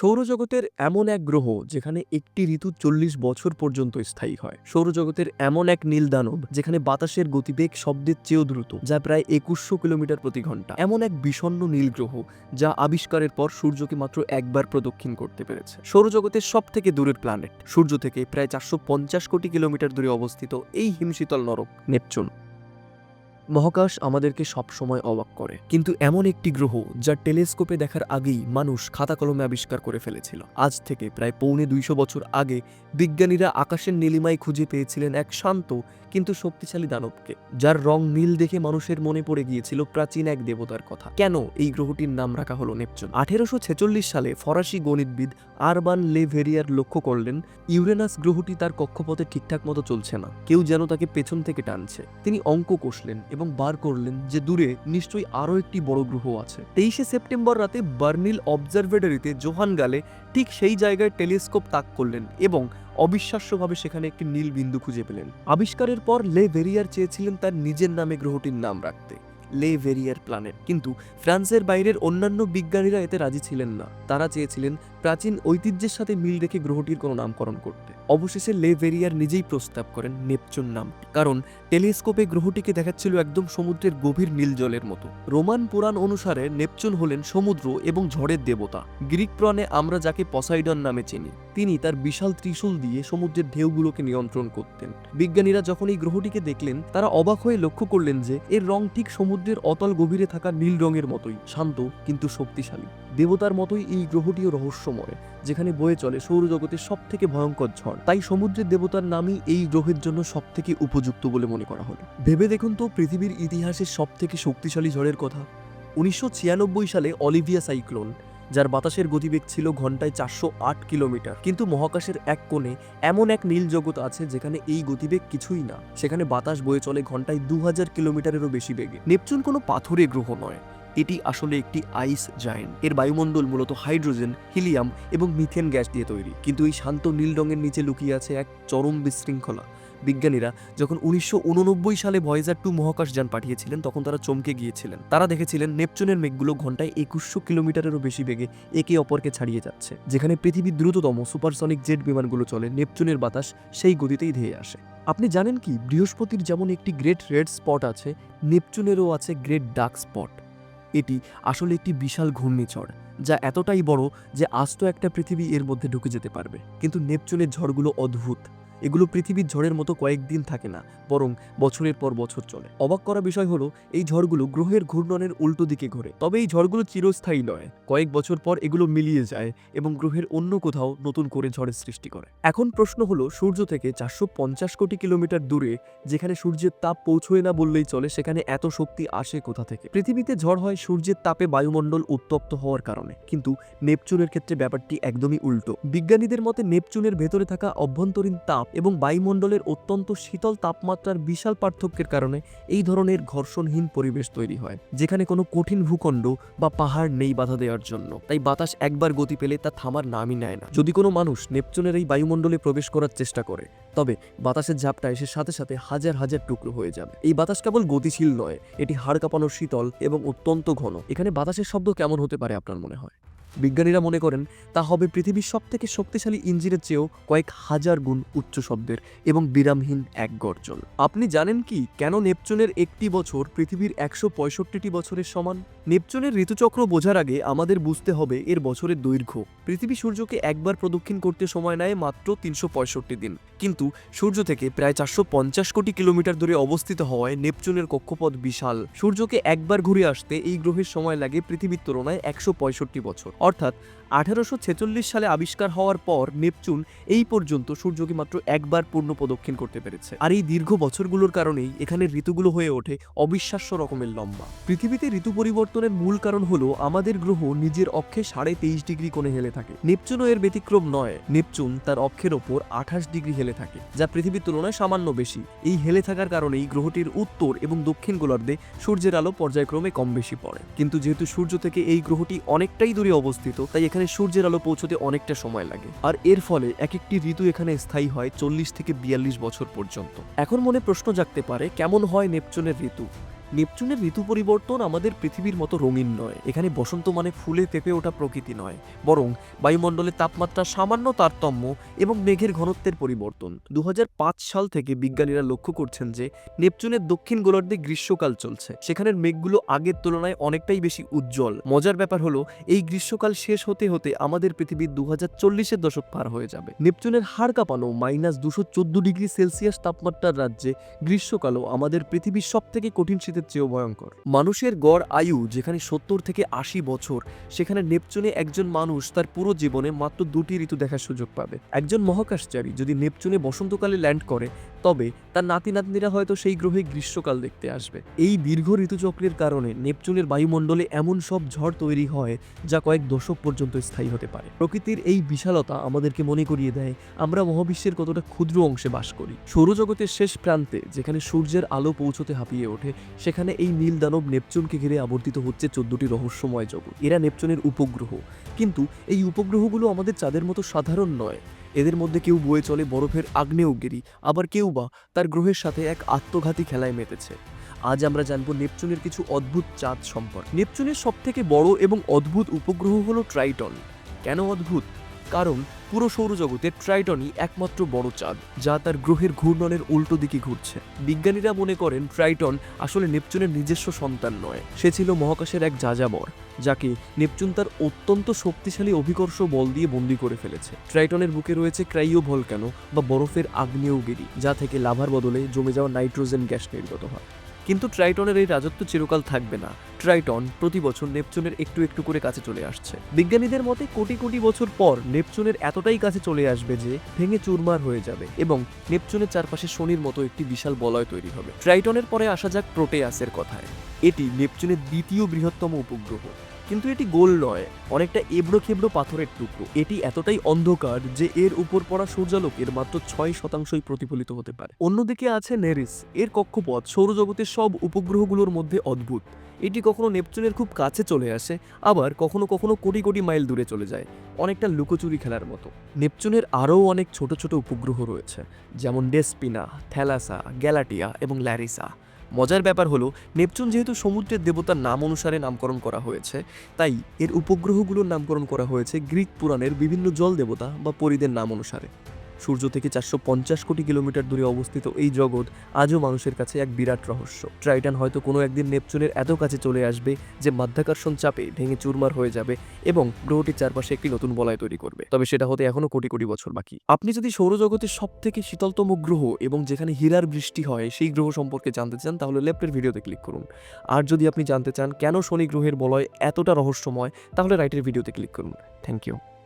সৌরজগতের এমন এক গ্রহ যেখানে একটি ঋতু চল্লিশ বছর পর্যন্ত স্থায়ী হয়। সৌরজগতের এমন এক নীল দানব যেখানে বাতাসের গতিবেগ শব্দের চেয়েও দ্রুত, যা প্রায় একুশশো কিলোমিটার প্রতি ঘণ্টা। এমন এক বিষণ্ন নীল গ্রহ যা আবিষ্কারের পর সূর্যকে মাত্র একবার প্রদক্ষিণ করতে পেরেছে। সৌরজগতের সব থেকে দূরের প্ল্যানেট সূর্য থেকে প্রায় চারশো পঞ্চাশ কোটি কিলোমিটার দূরে অবস্থিত এই হিমশীতল নরক, নেপচুন। মহাকাশ আমাদেরকে সবসময় অবাক করে। কিন্তু এমন একটি গ্রহ যা টেলিস্কোপে দেখার আগেই মানুষ খাতা কলমে আবিষ্কার করে ফেলেছিল। আজ থেকে প্রায় পৌনে দুইশো বছর আগে বিজ্ঞানীরা আকাশের নীলিমায় খুঁজে পেয়েছিলেন এক শান্ত কিন্তু শক্তিশালী দানবকে, যার রং নীল দেখে মানুষের মনে পড়ে গিয়েছিল প্রাচীন এক দেবতার কথা। কেন এই গ্রহটির নাম রাখা হলো নেপচুন? আঠেরোশো ছেচল্লিশ সালে ফরাসি গণিতবিদ আরবান লে ভেরিয়ার লক্ষ্য করলেন, ইউরেনাস গ্রহটি তার কক্ষপথে ঠিকঠাক মতো চলছে না, কেউ যেন তাকে পেছন থেকে টানছে। তিনি অঙ্ক কষলেন এবং বার করলেন যে দূরে নিশ্চয়ই আরও একটি বড় গ্রহ আছে। তেইশে সেপ্টেম্বর রাতে বার্নিল অবজারভেটরিতে জোহান গালে ঠিক সেই জায়গায় টেলিস্কোপ তাক করলেন এবং অবিশ্বাস্যভাবে সেখানে একটি নীল বিন্দু খুঁজে পেলেন। আবিষ্কারের পর লে ভেরিয়ার চেয়েছিলেন তার নিজের নামে গ্রহটির নাম রাখতে। লে ভেরিয়ার প্ল্যানেট কিন্তু ফ্রান্সের বাইরের অন্যান্য বিজ্ঞানীরা এতে রাজি ছিলেন না। তারা চেয়েছিলেন প্রাচীন ঐতিহ্যের সাথে মিল রেখে গ্রহটির কোনো নামকরণ করতে। অবশেষে লে ভেরিয়ার নিজেই প্রস্তাব করেন নেপচুন নামটি। কারণ টেলিস্কোপে গ্রহটিকে দেখাচ্ছিল একদম সমুদ্রের গভীর নীল জলের মতো। রোমান পুরাণ অনুসারে নেপচুন হলেন সমুদ্র এবং ঝড়ের দেবতা। গ্রিক পুরাণে আমরা যাকে পসাইডন নামে চিনি। তিনি তার বিশাল ত্রিশূল দিয়ে সমুদ্রের ঢেউগুলোকে নিয়ন্ত্রণ করতেন। বিজ্ঞানীরা যখন এই গ্রহটিকে দেখলেন, তারা অবাক হয়ে লক্ষ্য করলেন যে, এর রং ঠিক সমুদ্রের অতল গভীরে থাকা নীল রঙের মতোই, শান্ত কিন্তু শক্তিশালী। দেবতার মতোই এই গ্রহটিও রহস্যময়, যেখানে বয়ে চলে সৌরজগতের সব থেকে ভয়ঙ্কর ঝড়। তাই সমুদ্রের দেবতার নামই এই গ্রহের জন্য সব থেকে উপযুক্ত বলে মনে করা হলো। ভেবে দেখুন তো, পৃথিবীর ইতিহাসের সব থেকে শক্তিশালী ঝড়ের কথা। উনিশশো ছিয়ানব্বই সালে অলিভিয়া সাইক্লোন যার বাতাসের গতিবেগ ছিল ঘন্টায় চারশো আট কিলোমিটার। কিন্তু মহাকাশের এক কোণে এমন এক নীল জগৎ আছে যেখানে এই গতিবেগ কিছুই না। সেখানে বাতাস বয়ে চলে ঘন্টায় দু হাজার কিলোমিটারেরও বেশি বেগে। নেপচুন কোনো পাথুরে গ্রহ নয়। এটি আসলে একটি আইস জায়েন্ট। এর বায়ুমণ্ডল মূলত হাইড্রোজেন, হিলিয়াম এবং মিথেন গ্যাস দিয়ে তৈরি। কিন্তু এই শান্ত নীল রঙের নিচে লুকিয়ে আছে এক চরম বিশৃঙ্খলা। বিজ্ঞানীরা যখন উনিশশো উননব্বই সালে ভয়েজার টু মহাকাশযান পাঠিয়েছিলেন, তখন তারা চমকে গিয়েছিলেন। তারা দেখেছিলেন নেপচুনের মেঘগুলো ঘন্টায় একুশশো কিলোমিটারেরও বেশি বেগে একে অপরকে ছাড়িয়ে যাচ্ছে। যেখানে পৃথিবীর দ্রুততম সুপারসনিক জেট বিমানগুলো চলে, নেপচুনের বাতাস সেই গতিতেই ধেয়ে আসে। আপনি জানেন কি, বৃহস্পতির যেমন একটি গ্রেট রেড স্পট আছে, নেপচুনেরও আছে গ্রেট ডার্ক স্পট। এটি আসলে একটি বিশাল ঘূর্ণিঝড়, যা এতটাই বড় যে আস্ত একটা পৃথিবী এর মধ্যে ঢুকে যেতে পারবে। কিন্তু নেপচুনের ঝড়গুলো অদ্ভুত। এগুলো পৃথিবীর ঝড়ের মতো কয়েকদিন থাকে না, বরং বছরের পর বছর চলে। অবাক করা বিষয় হলো, এই ঝড়গুলো গ্রহের ঘূর্ণনের উল্টো দিকে ঘোরে। তবে এই ঝড়গুলো চিরস্থায়ী নয়, কয়েক বছর পর এগুলো মিলিয়ে যায় এবং গ্রহের অন্য কোথাও নতুন করে ঝড়ের সৃষ্টি করে। এখন প্রশ্ন হলো, সূর্য থেকে চারশো পঞ্চাশ কোটি কিলোমিটার দূরে, যেখানে সূর্যের তাপ পৌঁছয় না বললেই চলে, সেখানে এত শক্তি আসে কোথা থেকে? পৃথিবীতে ঝড় হয় সূর্যের তাপে বায়ুমণ্ডল উত্তপ্ত হওয়ার কারণে। কিন্তু নেপচুনের ক্ষেত্রে ব্যাপারটি একদমই উল্টো। বিজ্ঞানীদের মতে, নেপচুনের ভেতরে থাকা অভ্যন্তরীণ তাপ এবং বায়ুমণ্ডলের অত্যন্ত শীতল তাপমাত্রার বিশাল পার্থক্যের কারণে এই ধরনের ঘর্ষণহীন পরিবেশ তৈরি হয়, যেখানে কোনো কঠিন ভূখণ্ড বা পাহাড় নেই বাধা দেওয়ার জন্য। তাই বাতাস একবার গতি পেলে তা থামার নামই নেয় না। যদি কোনো মানুষ নেপচুনের এই বায়ুমণ্ডলে প্রবেশ করার চেষ্টা করে, তবে বাতাসের ঝাপটা এসে সাথে সাথে হাজার হাজার টুকরো হয়ে যাবে। এই বাতাস কেবল গতিশীল নয়, এটি হাড় কাঁপানো শীতল এবং অত্যন্ত ঘন। এখানে বাতাসের শব্দ কেমন হতে পারে আপনার মনে হয়? বিজ্ঞানীরা মনে করেন, তা হবে পৃথিবীর সবথেকে শক্তিশালী ইঞ্জিনের চেয়েও কয়েক হাজার গুণ উচ্চ শব্দের এবং বিরামহীন এক গর্জন। আপনি জানেন কি, কেন নেপচুনের একটি বছর পৃথিবীর একশো পঁয়ষট্টিটি বছরের সমান? নেপচুনের ঋতুচক্র বোঝার আগে আমাদের বুঝতে হবে এর বছরের দৈর্ঘ্য। পৃথিবী সূর্যকে একবার প্রদক্ষিণ করতে সময় নেয় মাত্র তিনশো পঁয়ষট্টি দিন। কিন্তু সূর্য থেকে প্রায় চারশো পঞ্চাশ কোটি কিলোমিটার দূরে অবস্থিত হওয়ায় নেপচুনের কক্ষপথ বিশাল। সূর্যকে একবার ঘুরে আসতে এই গ্রহের সময় লাগে পৃথিবীর তুলনায় একশো পঁয়ষট্টি বছর। অর্থাৎ আঠারোশো ছেচল্লিশ সালে আবিষ্কার হওয়ার পর নেপচুন এই পর্যন্ত সূর্যকে মাত্র একবার পূর্ণ প্রদক্ষিণ করতে পেরেছে। আর এই দীর্ঘ বছরগুলোর কারণেই এখানে ঋতুগুলো হয়ে ওঠে অবিশ্বাস্য রকমের লম্বা। পৃথিবীতে ঋতু পরিবর্তনের মূল কারণ হলো আমাদের গ্রহ নিজের অক্ষে সাড়ে তেইশ ডিগ্রি কোণে হেলে থাকে। নেপচুনও এর ব্যতিক্রম নয়, নেপচুন তার অক্ষের ওপর আঠাশ ডিগ্রি হেলে থাকে, যা পৃথিবীর তুলনায় সামান্য বেশি। এই হেলে থাকার কারণেই গ্রহটির উত্তর এবং দক্ষিণ গোলার্ধে সূর্যের আলো পর্যায়ক্রমে কম বেশি পড়ে। কিন্তু যেহেতু সূর্য থেকে এই গ্রহটি অনেকটাই দূরে অবস্থিত তাই এখানে সূর্যের আলো পৌঁছতে অনেকটা সময় লাগে। আর এর ফলে এক একটি ঋতু এখানে স্থায়ী হয় চল্লিশ থেকে বিয়াল্লিশ বছর পর্যন্ত। এখন মনে প্রশ্ন জাগতে পারে, কেমন হয় নেপচুনের ঋতু? নেপচুনের ঋতু পরিবর্তন আমাদের পৃথিবীর মতো রঙিন নয়। এখানে বসন্ত মানে ফুলে পেঁপে ওঠা প্রকৃতি নয়। বরং বায়ুমণ্ডলের তাপমাত্রা সামান্য তারতম্য এবং মেঘের ঘনত্বের পরিবর্তন। দু সাল থেকে বিজ্ঞানীরা লক্ষ্য করছেন যে, নেপচুনের দক্ষিণ গোলার্ধে গ্রীষ্মকাল চলছে। সেখানের মেঘগুলো আগের তুলনায় অনেকটাই বেশি উজ্জ্বল। মজার ব্যাপার হলো, এই গ্রীষ্মকাল শেষ হতে হতে আমাদের পৃথিবীর দু হাজার চল্লিশের দশক পার হয়ে যাবে। নেপচুনের হাড় কাঁপানো মাইনাস দুশো চোদ্দ ডিগ্রি সেলসিয়াস তাপমাত্রার রাজ্যে গ্রীষ্মকালও আমাদের পৃথিবীর সব থেকে কঠিন শীতের চেয়েও ভয়ঙ্কর। মানুষের গড় আয়ু যেখানে সত্তর থেকে আশি বছর, সেখানে নেপচুনে একজন মানুষ তার পুরো জীবনে মাত্র দুটি ঋতু দেখার সুযোগ পাবে। একজন মহাকাশচারী যদি নেপচুনে বসন্তকালে ল্যান্ড করে, তবে তার নাতি নাতনিরা হয়তো সেই গ্রহে গ্রীষ্মকাল দেখতে আসবে। এই দীর্ঘ ঋতুচক্রের কারণে নেপচুনের বায়ুমণ্ডলে এমন সব ঝড় তৈরি হয়, যা কয়েক দশক পর্যন্ত স্থায়ী হতে পারে। প্রকৃতির এই বিশালতা আমাদেরকে মনে করিয়ে দেয়, আমরা মহাবিশ্বের কতটা ক্ষুদ্র অংশে বাস করি। সৌরজগতের শেষ প্রান্তে, যেখানে সূর্যের আলো পৌঁছতে হাঁপিয়ে ওঠে সেখানে এই নীল দানব নেপচুনকে ঘিরে আবর্তিত হচ্ছে চোদ্দটি রহস্যময় জগৎ। এরা নেপচুনের উপগ্রহ। কিন্তু এই উপগ্রহগুলো আমাদের চাঁদের মতো সাধারণ নয়। এদের মধ্যে কেউ বয়ে চলে বরফের আগ্নেয়গিরি, আবার কেউ বা তার গ্রহের সাথে এক আত্মঘাতী খেলায় মেতেছে। আজ আমরা জানব নেপচুনের কিছু অদ্ভুত চাঁদ সম্পর্কে। নেপচুনের সবথেকে বড় এবং অদ্ভুত উপগ্রহ হলো ট্রাইটন। কেন অদ্ভুত? কারণ পুরো সৌরজগতের ট্রাইটনই একমাত্র বড় চাঁদ, যা তার গ্রহের ঘূর্ণনের উল্টো দিকে ঘুরছে। বিজ্ঞানীরা মনে করেন ট্রাইটন আসলে নেপচুনের নিজস্ব সন্তান নয়, সে ছিল মহাকাশের এক যাযাবর, যাকে নেপচুন তার অত্যন্ত শক্তিশালী অভিকর্ষ বল দিয়ে বন্দি করে ফেলেছে। ট্রাইটনের বুকে রয়েছে ক্রাইও ভলকানো বা বরফের আগ্নেয়গিরি, যা থেকে লাভার বদলে জমে যাওয়া নাইট্রোজেন গ্যাস নির্গত হয়। কিন্তু ট্রাইটনের এই রাজত্ব চিরকাল থাকবে না। ট্রাইটন প্রতি বছর নেপচুনের একটু একটু করে কাছে চলে আসছে। বিজ্ঞানীদের মতে, কোটি কোটি বছর পর নেপচুনের এতটাই কাছে চলে আসবে যে ভেঙে চুরমার হয়ে যাবে এবং নেপচুনের চারপাশে শনির মতো একটি বিশাল বলয় তৈরি হবে। ট্রাইটনের পরে আসা যাক প্রোটেয়াসের কথায়। এটি নেপচুনের দ্বিতীয় বৃহত্তম উপগ্রহ। কিন্তু এটি গোল নয়, অনেকটা এবড়ো খেবড়ো পাথরের টুকরো। এটি এতটাই অন্ধকার যে এর উপর পড়া সূর্যালোকের মাত্র ছয় শতাংশই প্রতিফলিত হতে পারে। অন্যদিকে আছে নেরিস, এর কক্ষপথ সৌরজগতের সব উপগ্রহগুলোর মধ্যে অদ্ভুত। এটি কখনো নেপচুনের খুব কাছে চলে আসে, আবার কখনো কখনো কোটি কোটি মাইল দূরে চলে যায়, অনেকটা লুকোচুরি খেলার মতো। নেপচুনের আরও অনেক ছোট ছোট উপগ্রহ রয়েছে, যেমন ডেসপিনা, থ্যালাসা, গ্যালাটিয়া এবং ল্যারিসা। মজার ব্যাপার হলো, নেপচুন যেহেতু সমুদ্রের দেবতার নাম অনুসারে নামকরণ করা হয়েছে, তাই এর উপগ্রহগুলোর নামকরণ করা হয়েছে গ্রিক পুরাণের বিভিন্ন জল দেবতা বা পরিদের নাম অনুসারে। সূর্য থেকে চারশো পঞ্চাশ কোটি কিলোমিটার দূরে অবস্থিত এই জগৎ আজও মানুষের কাছে এক বিরাট রহস্য। ট্রাইটান হয়তো কোনো একদিন নেপচুনের এত কাছে চলে আসবে যে মাধ্যাকর্ষণ চাপে ভেঙে চুরমার হয়ে যাবে এবং গ্রহটির চারপাশে একটি নতুন বলয় তৈরি করবে। তবে সেটা হতে এখনও কোটি কোটি বছর বাকি। আপনি যদি সৌরজগতের সব থেকে শীতলতম গ্রহ এবং যেখানে হীরার বৃষ্টি হয় সেই গ্রহ সম্পর্কে জানতে চান, তাহলে লেফটের ভিডিওতে ক্লিক করুন। আর যদি আপনি জানতে চান কেন শনি গ্রহের বলয় এতটা রহস্যময়, তাহলে রাইটের ভিডিওতে ক্লিক করুন। Thank you.